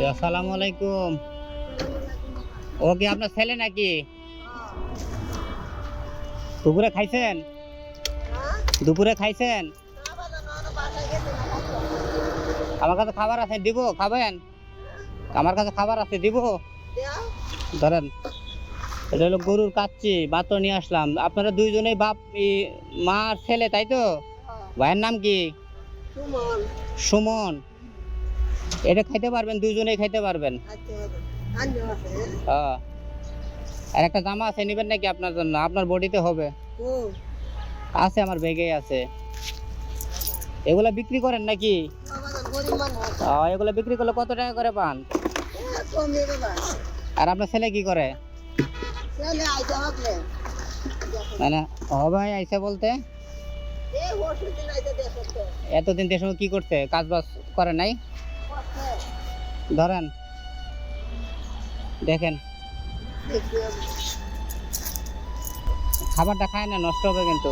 আসসালামু আলাইকুম। ও কি আপনার ছেলে নাকি? দুপুরে খাইছেন? দুপুরে খাইছেন? আমার কাছে খাবার আছে দিব খাবেন? আমার কাছে খাবার আছে দিব। ধরেন এটা হলো গরুর কাচ্ছি বাতো নিয়ে আসলাম। আপনারা দুইজনেই বাপ মা আর ছেলে তাই তো? ভাইয়ের নাম কি? সুমন। এটা খাইতে পারবেন, দুইজনেই খাইতে পারবেন। হ্যাঁ। আর একটা জামা আছে, নেবেন নাকি আপনার জন্য? আপনার বডিতে হবে। আছে, আমার ব্যাগে আছে। এগুলা বিক্রি করেন নাকি? এগুলো বিক্রি করলে কত টাকা করে পান? আর আপনার ছেলে কি করে? মানে হবে বলতে? এতদিন দেশ কি করতে কাজ বাজ করে নাই? ধরেন। দেখেন। খাবারটা খায় না নষ্ট হবে কিন্তু।